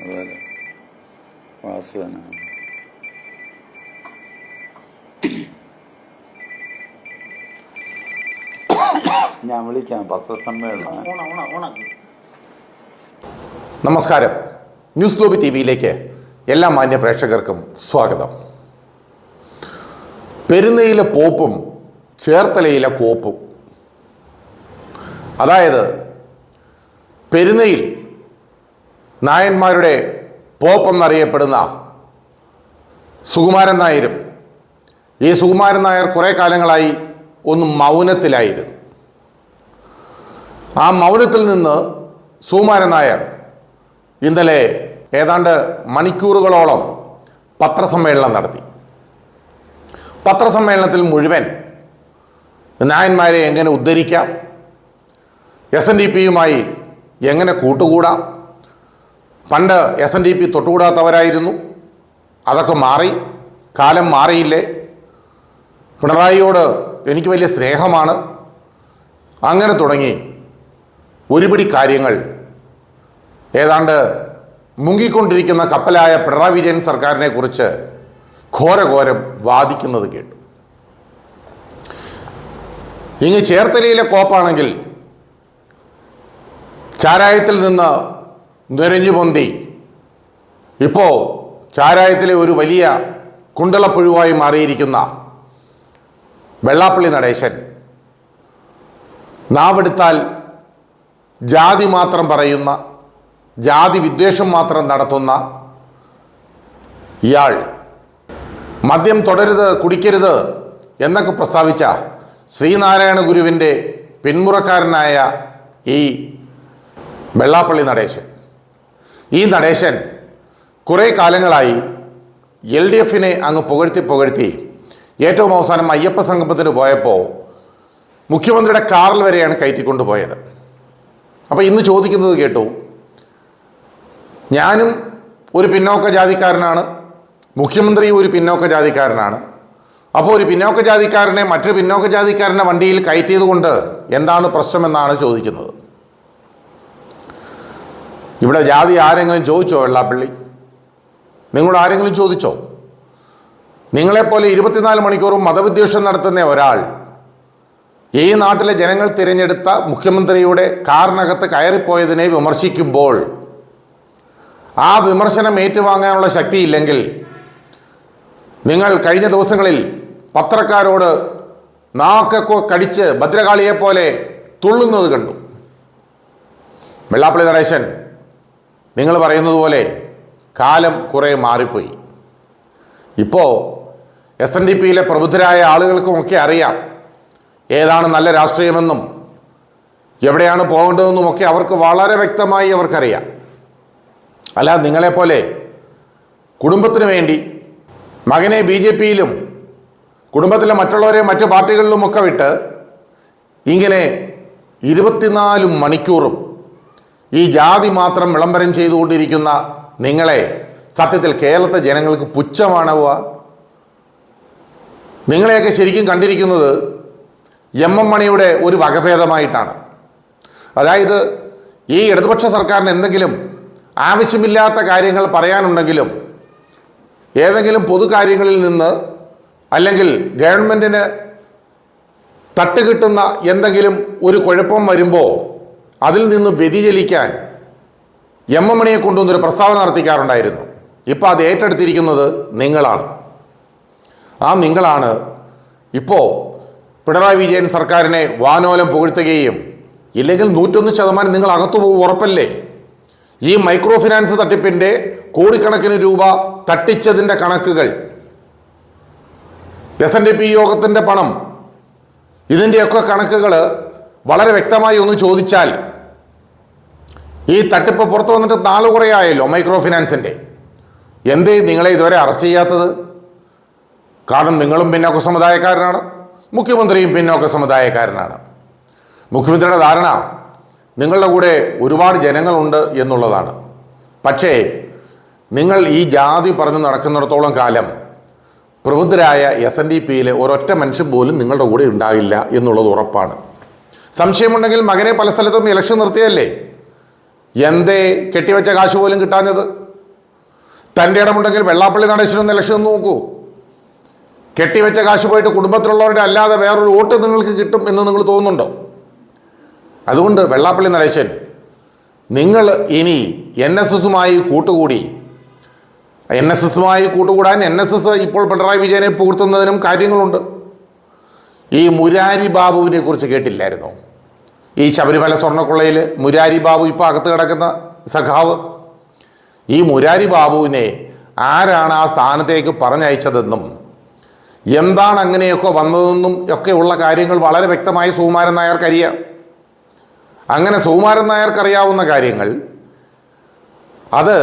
അതുപോലെ വാസന ഞാൻ വിളിക്കാം പത്രസമ്മേളനം. നമസ്കാരം. ന്യൂസ് ഗ്ലോബി ടി വിയിലേക്ക് എല്ലാ മാന്യ പ്രേക്ഷകർക്കും സ്വാഗതം. പെരുന്നയിലെ പോപ്പും ചേർത്തലയിലെ കോപ്പും. അതായത് പെരുന്നയിൽ നായന്മാരുടെ പോപ്പ് എന്നറിയപ്പെടുന്ന സുകുമാരൻ നായരും. ഈ സുകുമാരൻ നായർ കുറേ കാലങ്ങളായി ഒന്ന് മൗനത്തിലായിരുന്നു. ആ മൗനത്തിൽ നിന്ന് സുകുമാരൻ നായർ ഇന്നലെ ഏതാണ്ട് മണിക്കൂറുകളോളം പത്രസമ്മേളനം നടത്തി. പത്രസമ്മേളനത്തിൽ മുഴുവൻ നായന്മാരെ എങ്ങനെ ഉദ്ധരിക്കാം? എസ് എൻ ഡി പിയുമായി എങ്ങനെ കൂട്ടുകൂടാം? പണ്ട് എസ് എൻ ഡി പി തൊട്ടുകൂടാത്തവരായിരുന്നു. അതൊക്കെ മാറി കാലം മാറിയില്ലേ? പിണറായിയോട് എനിക്ക് വലിയ സ്നേഹമാണ്. അങ്ങനെ തുടങ്ങി ഒരുപിടി കാര്യങ്ങൾ. ഏതാണ്ട് മുങ്ങിക്കൊണ്ടിരിക്കുന്ന കപ്പലായ പിണറായി വിജയൻ സർക്കാരിനെ കുറിച്ച് ഘോരഘോരം വാദിക്കുന്നത് കേട്ടു. ഇങ്ങ് ചേർത്തലയിലെ കോപ്പാണെങ്കിൽ ചാരായത്തിൽ നിന്ന് നുരഞ്ഞു പൊന്തി. ഇപ്പോൾ ചാരായത്തിലെ ഒരു വലിയ കുണ്ടളപ്പുഴുവായി മാറിയിരിക്കുന്ന വെള്ളാപ്പള്ളി നടേശൻ നാവെടുത്താൽ ജാതി മാത്രം പറയുന്ന ജാതി വിദ്വേഷം മാത്രം നടത്തുന്ന ഇയാൾ. മദ്യം തുടരുത് കുടിക്കരുത് എന്നൊക്കെ പ്രസ്താവിച്ച ശ്രീനാരായണ ഗുരുവിന്റെ പിന്മുറക്കാരനായ ഈ വെള്ളാപ്പള്ളി നടേശൻ. ഈ നടേശൻ കുറേ കാലങ്ങളായി എൽ ഡി എഫിനെ അങ്ങ് പുകഴ്ത്തി പുകഴ്ത്തി ഏറ്റവും അവസാനം അയ്യപ്പ സംഗമത്തിന് പോയപ്പോൾ മുഖ്യമന്ത്രിയുടെ കാറിൽ വരെയാണ് കയറ്റിക്കൊണ്ടുപോയത്. അപ്പോൾ ഇന്ന് ചോദിക്കുന്നത് കേട്ടു ഞാനും ഒരു പിന്നോക്ക ജാതിക്കാരനാണ് മുഖ്യമന്ത്രിയും ഒരു പിന്നോക്ക ജാതിക്കാരനാണ്. അപ്പോൾ ഒരു പിന്നോക്ക ജാതിക്കാരനെ മറ്റൊരു പിന്നോക്ക ജാതിക്കാരനെ വണ്ടിയിൽ കയറ്റിയത് കൊണ്ട് എന്താണ് പ്രശ്നമെന്നാണ് ചോദിക്കുന്നത്. ഇവിടെ ജാതി ആരെങ്കിലും ചോദിച്ചോ വെള്ളാപ്പള്ളി? നിങ്ങളോട് ആരെങ്കിലും ചോദിച്ചോ? നിങ്ങളെപ്പോലെ ഇരുപത്തിനാല് മണിക്കൂറും മതവിദ്വേഷം നടത്തുന്ന ഒരാൾ ഈ നാട്ടിലെ ജനങ്ങൾ തിരഞ്ഞെടുത്ത മുഖ്യമന്ത്രിയുടെ കാറിനകത്ത് കയറിപ്പോയതിനെ വിമർശിക്കുമ്പോൾ ആ വിമർശനം ഏറ്റുവാങ്ങാനുള്ള ശക്തിയില്ലെങ്കിൽ നിങ്ങൾ കഴിഞ്ഞ ദിവസങ്ങളിൽ പത്രക്കാരോട് നാക്കൊക്കെ കടിച്ച് ഭദ്രകാളിയെപ്പോലെ തുള്ളുന്നത് കണ്ടു. വെള്ളാപ്പള്ളി നടേശൻ നിങ്ങൾ പറയുന്നത് പോലെ കാലം കുറേ മാറിപ്പോയി. ഇപ്പോൾ എസ് എൻ ഡി പിയിലെ പ്രബുദ്ധരായ ആളുകൾക്കുമൊക്കെ അറിയാം ഏതാണ് നല്ല രാഷ്ട്രീയമെന്നും എവിടെയാണ് പോകേണ്ടതെന്നും ഒക്കെ അവർക്ക് വളരെ വ്യക്തമായി അവർക്കറിയാം. അല്ല നിങ്ങളെപ്പോലെ കുടുംബത്തിന് വേണ്ടി മകനെ ബി ജെ പിയിലും കുടുംബത്തിലെ മറ്റുള്ളവരെ മറ്റു പാർട്ടികളിലുമൊക്കെ വിട്ട് ഇങ്ങനെ ഇരുപത്തിനാല് മണിക്കൂറും ഈ ജാതി മാത്രം വിളംബരം ചെയ്തുകൊണ്ടിരിക്കുന്ന നിങ്ങളെ സത്യത്തിൽ കേരളത്തെ ജനങ്ങൾക്ക് പുച്ഛമാണവുക നിങ്ങളെയൊക്കെ ശരിക്കും കണ്ടിരിക്കുന്നത് എം എം മണിയുടെ ഒരു വകഭേദമായിട്ടാണ്. അതായത് ഈ ഇടതുപക്ഷ സർക്കാരിന് എന്തെങ്കിലും ആവശ്യമില്ലാത്ത കാര്യങ്ങൾ പറയാനുണ്ടെങ്കിലും ഏതെങ്കിലും പൊതുകാര്യങ്ങളിൽ നിന്ന് അല്ലെങ്കിൽ ഗവൺമെന്റിന് തട്ടുകിട്ടുന്ന എന്തെങ്കിലും ഒരു കുഴപ്പം വരുമ്പോൾ അതിൽ നിന്ന് വ്യതിചലിക്കാൻ എം എം മണിയെ കൊണ്ടുവന്നൊരു പ്രസ്താവന നടത്തിക്കാറുണ്ടായിരുന്നു. ഇപ്പോൾ അത് ഏറ്റെടുത്തിരിക്കുന്നത് നിങ്ങളാണ്. ആ നിങ്ങളാണ് ഇപ്പോൾ പിണറായി വിജയൻ സർക്കാരിനെ വാനോലം പുകഴ്ത്തുകയും ഇല്ലെങ്കിൽ നൂറ്റൊന്ന് ശതമാനം നിങ്ങൾ അകത്തു പോകും ഉറപ്പല്ലേ? ഈ മൈക്രോ ഫിനാൻസ് തട്ടിപ്പിന്റെ കോടിക്കണക്കിന് രൂപ തട്ടിച്ചതിന്റെ കണക്കുകൾ. എസ് എൻ ഡി പി യോഗത്തിന്റെ പണം. ഇതിന്റെയൊക്കെ കണക്കുകൾ വളരെ വ്യക്തമായി ഒന്ന് ചോദിച്ചാൽ ഈ തട്ടിപ്പ് പുറത്തു വന്നിട്ട് നാളു കുറേ ആയല്ലോ മൈക്രോ ഫിനാൻസിന്റെ എന്തേ നിങ്ങളെ ഇതുവരെ അറസ്റ്റ് ചെയ്യാത്തത്? കാരണം നിങ്ങളും പിന്നോക്ക സമുദായക്കാരനാണ്. മുഖ്യമന്ത്രിയും പിന്നോക്ക സമുദായക്കാരനാണ്. മുഖ്യമന്ത്രിയുടെ ധാരണ നിങ്ങളുടെ കൂടെ ഒരുപാട് ജനങ്ങളുണ്ട് എന്നുള്ളതാണ്. പക്ഷേ നിങ്ങൾ ഈ ജാതി പറഞ്ഞു നടക്കുന്നിടത്തോളം കാലം പ്രബുദ്ധരായ എസ് എൻ ഡി പിയിലെ ഒരൊറ്റ മനുഷ്യൻ പോലും നിങ്ങളുടെ കൂടെ ഉണ്ടാകില്ല എന്നുള്ളത് ഉറപ്പാണ്. സംശയമുണ്ടെങ്കിൽ മകനെ പല സ്ഥലത്തും ഇലക്ഷൻ നിർത്തിയല്ലേ? എന്തേ കെട്ടിവെച്ച കാശ് പോലും കിട്ടാഞ്ഞത്? തന്റെ ഇടമുണ്ടെങ്കിൽ വെള്ളാപ്പള്ളി നടേശനൊന്ന് ഇലക്ഷൻ നോക്കൂ. കെട്ടിവെച്ച കാശ് പോയിട്ട് കുടുംബത്തിലുള്ളവരുടെ അല്ലാതെ വേറൊരു വോട്ട് നിങ്ങൾക്ക് കിട്ടും എന്ന് നിങ്ങൾ തോന്നുന്നുണ്ടോ? അതുകൊണ്ട് വെള്ളാപ്പള്ളി നടേശൻ നിങ്ങൾ ഇനി എൻ എസ് എസുമായി കൂട്ടുകൂടി. എൻ എസ് എസുമായി കൂട്ടുകൂടാൻ എൻ എസ് എസ് ഇപ്പോൾ പിണറായി വിജയനെ പുകഴ്ത്തുന്നതിനും കാര്യങ്ങളുണ്ട്. ഈ മുരാരി ബാബുവിനെ കുറിച്ച് കേട്ടില്ലായിരുന്നോ? ഈ ശബരിമല സ്വർണക്കൊള്ളയിൽ മുരാരി ബാബു ഇപ്പോൾ അകത്ത് കിടക്കുന്ന സഖാവ്. ഈ മുരാരി ബാബുവിനെ ആരാണ് ആ സ്ഥാനത്തേക്ക് പറഞ്ഞയച്ചതെന്നും എന്താണ് അങ്ങനെയൊക്കെ വന്നതെന്നും ഒക്കെയുള്ള കാര്യങ്ങൾ വളരെ വ്യക്തമായി സുകുമാരൻ നായർക്കറിയാം. അങ്ങനെ സുകുമാരൻ നായർക്കറിയാവുന്ന കാര്യങ്ങൾ അത്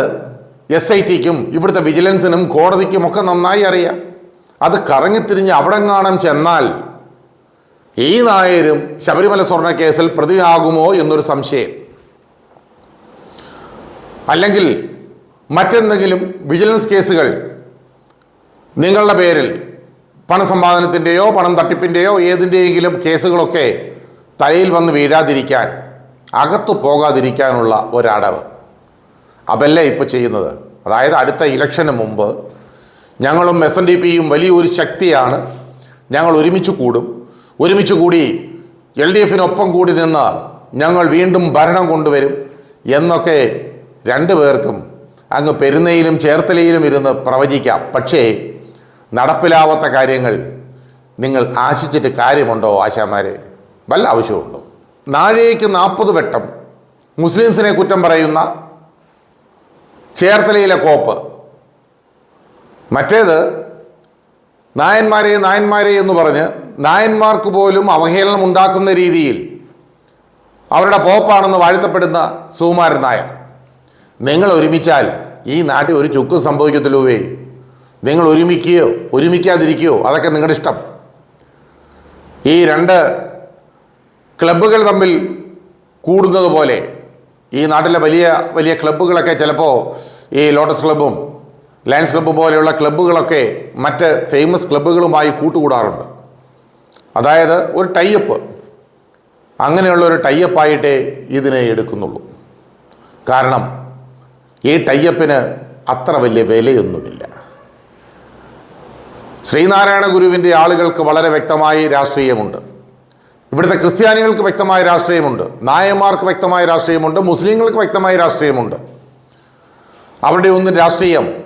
എസ് ഐ ടിക്കും ഇവിടുത്തെ വിജിലൻസിനും കോടതിക്കും ഒക്കെ നന്നായി അറിയാം. അത് കറങ്ങിത്തിരിഞ്ഞ് അവിടെങ്ങാണം ചെന്നാൽ ഈ നായരും ശബരിമല സ്വർണ കേസിൽ പ്രതിയാകുമോ എന്നൊരു സംശയം. അല്ലെങ്കിൽ മറ്റെന്തെങ്കിലും വിജിലൻസ് കേസുകൾ നിങ്ങളുടെ പേരിൽ പണസമ്പാദനത്തിന്റെയോ പണം തട്ടിപ്പിന്റെയോ ഏതിന്റെയെങ്കിലും കേസുകളൊക്കെ തലയിൽ വന്ന് വീഴാതിരിക്കാൻ അകത്തു പോകാതിരിക്കാനുള്ള ഒരടവ്. അതല്ല ഇപ്പോൾ ചെയ്യുന്നത്? അതായത് അടുത്ത ഇലക്ഷന് മുമ്പ് ഞങ്ങളും എസ് എൻ ഡി പിയും വലിയൊരു ശക്തിയാണ്. ഞങ്ങൾ ഒരുമിച്ച് കൂടും. ഒരുമിച്ച് കൂടി എൽ ഡി എഫിനൊപ്പം കൂടി നിന്ന് ഞങ്ങൾ വീണ്ടും ഭരണം കൊണ്ടുവരും എന്നൊക്കെ രണ്ടു പേർക്കും അങ്ങ് പെരുന്നയിലും ചേർത്തലയിലും ഇരുന്ന് പ്രവചിക്കാം. പക്ഷേ നടപ്പിലാവാത്ത കാര്യങ്ങൾ നിങ്ങൾ ആശിച്ചിട്ട് കാര്യമുണ്ടോ ആശാമാരെ വല്ല ആവശ്യമുണ്ടോ? നാഴേക്ക് നാൽപ്പത് വട്ടം മുസ്ലിംസിനെ കുറ്റം പറയുന്ന ചേർത്തലയിലെ കോപ്പ്. മറ്റേത് നായന്മാരെ നായന്മാരെ എന്ന് പറഞ്ഞ് നായന്മാർക്ക് പോലും അവഹേളനം ഉണ്ടാക്കുന്ന രീതിയിൽ അവരുടെ പോപ്പാണെന്ന് വാഴ്ത്തപ്പെടുന്ന സുകുമാരൻ നായർ. നിങ്ങൾ ഒരുമിച്ചാൽ ഈ നാട്ടിൽ ഒരു ചുക്കും സംഭവിക്കത്തില്ലൂവേ നിങ്ങൾ ഒരുമിക്കുകയോ ഒരുമിക്കാതിരിക്കുകയോ അതൊക്കെ നിങ്ങളുടെ ഇഷ്ടം. ഈ രണ്ട് ക്ലബ്ബുകൾ തമ്മിൽ കൂടുന്നത് പോലെ ഈ നാട്ടിലെ വലിയ വലിയ ക്ലബ്ബുകളൊക്കെ ചിലപ്പോൾ ഈ ലോട്ടസ് ക്ലബ്ബും ലയൺസ് ക്ലബ്ബ് പോലെയുള്ള ക്ലബ്ബുകളൊക്കെ മറ്റ് ഫേമസ് ക്ലബ്ബുകളുമായി കൂട്ടുകൂടാറുണ്ട്. അതായത് ഒരു ടൈപ്പ്. അങ്ങനെയുള്ള ഒരു ടൈപ്പായിട്ടേ ഇതിനെ എടുക്കുന്നുള്ളൂ. കാരണം ഈ ടൈപ്പിന് അത്ര വലിയ വിലയൊന്നുമില്ല. ശ്രീനാരായണ ഗുരുവിന്റെ ആളുകൾക്ക് വളരെ വ്യക്തമായി രാഷ്ട്രീയമുണ്ട്. ഇവിടുത്തെ ക്രിസ്ത്യാനികൾക്ക് വ്യക്തമായ രാഷ്ട്രീയമുണ്ട്. നായന്മാർക്ക് വ്യക്തമായ രാഷ്ട്രീയമുണ്ട്. മുസ്ലിങ്ങൾക്ക് വ്യക്തമായ രാഷ്ട്രീയമുണ്ട്. അവരുടെ ഒന്നും രാഷ്ട്രീയം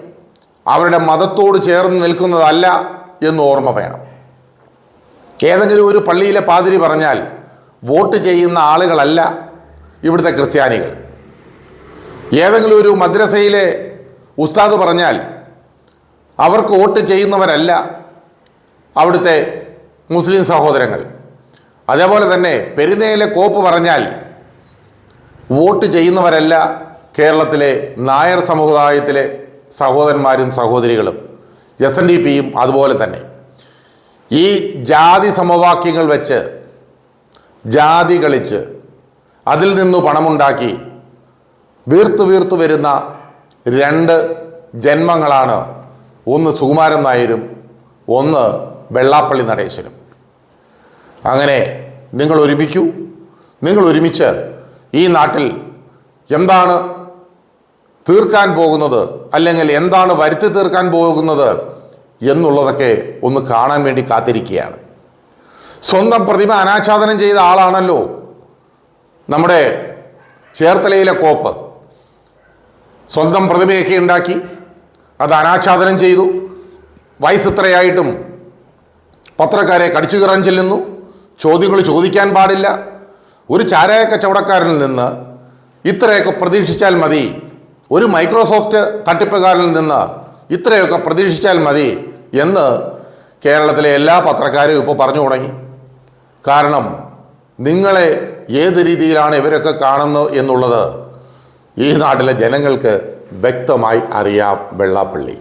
അവരുടെ മതത്തോട് ചേർന്ന് നിൽക്കുന്നതല്ല എന്ന് ഓർമ്മ വേണം. ഏതെങ്കിലും ഒരു പള്ളിയിലെ പാതിരി പറഞ്ഞാൽ വോട്ട് ചെയ്യുന്ന ആളുകളല്ല ഇവിടുത്തെ ക്രിസ്ത്യാനികൾ. ഏതെങ്കിലും ഒരു മദ്രസയിലെ ഉസ്താദ് പറഞ്ഞാൽ അവർക്ക് വോട്ട് ചെയ്യുന്നവരല്ല അവിടുത്തെ മുസ്ലിം സഹോദരങ്ങൾ. അതേപോലെ തന്നെ പെരുന്നയിലെ കോപ്പ് പറഞ്ഞാൽ വോട്ട് ചെയ്യുന്നവരല്ല കേരളത്തിലെ നായർ സമുദായത്തിലെ സഹോദരന്മാരും സഹോദരികളും എസ് എൻ ഡി പിയും അതുപോലെ തന്നെ. ഈ ജാതി സമവാക്യങ്ങൾ വെച്ച് ജാതി കളിച്ച് അതിൽ നിന്ന് പണമുണ്ടാക്കി വീർത്ത് വീർത്ത് വരുന്ന രണ്ട് ജന്മങ്ങളാണ്. ഒന്ന് സുകുമാരൻ നായരും ഒന്ന് വെള്ളാപ്പള്ളി നടേശനും. അങ്ങനെ നിങ്ങൾ ഒരുമിക്കൂ. നിങ്ങൾ ഒരുമിച്ച് ഈ നാട്ടിൽ എന്താണ് തീർക്കാൻ പോകുന്നത്? അല്ലെങ്കിൽ എന്താണ് വരുത്തി തീർക്കാൻ പോകുന്നത്? എന്നുള്ളതൊക്കെ ഒന്ന് കാണാൻ വേണ്ടി കാത്തിരിക്കുകയാണ്. സ്വന്തം പ്രതിമ അനാച്ഛാദനം ചെയ്ത ആളാണല്ലോ നമ്മുടെ ചേർത്തലയിലെ കോപ്പ്. സ്വന്തം പ്രതിമയൊക്കെ ഉണ്ടാക്കി അത് അനാച്ഛാദനം ചെയ്തു. വയസ്സ് ഇത്രയായിട്ടും പത്രക്കാരെ കടിച്ചു കയറാൻ ചെല്ലുന്നു. ചോദ്യങ്ങൾ ചോദിക്കാൻ പാടില്ല. ഒരു ചാരായ കച്ചവടക്കാരനിൽ നിന്ന് ഇത്രയൊക്കെ പ്രതീക്ഷിച്ചാൽ മതി. ഒരു മൈക്രോസോഫ്റ്റ് തട്ടിപ്പുകാരനിൽ നിന്ന് ഇത്രയൊക്കെ പ്രതീക്ഷിച്ചാൽ മതി എന്ന് കേരളത്തിലെ എല്ലാ പത്രക്കാരും ഇപ്പോൾ പറഞ്ഞു തുടങ്ങി. കാരണം നിങ്ങളെ ഏത് രീതിയിലാണ് ഇവരൊക്കെ കാണുന്നത് എന്നുള്ളത് ഈ നാട്ടിലെ ജനങ്ങൾക്ക് വ്യക്തമായി അറിയാം വെള്ളാപ്പള്ളി.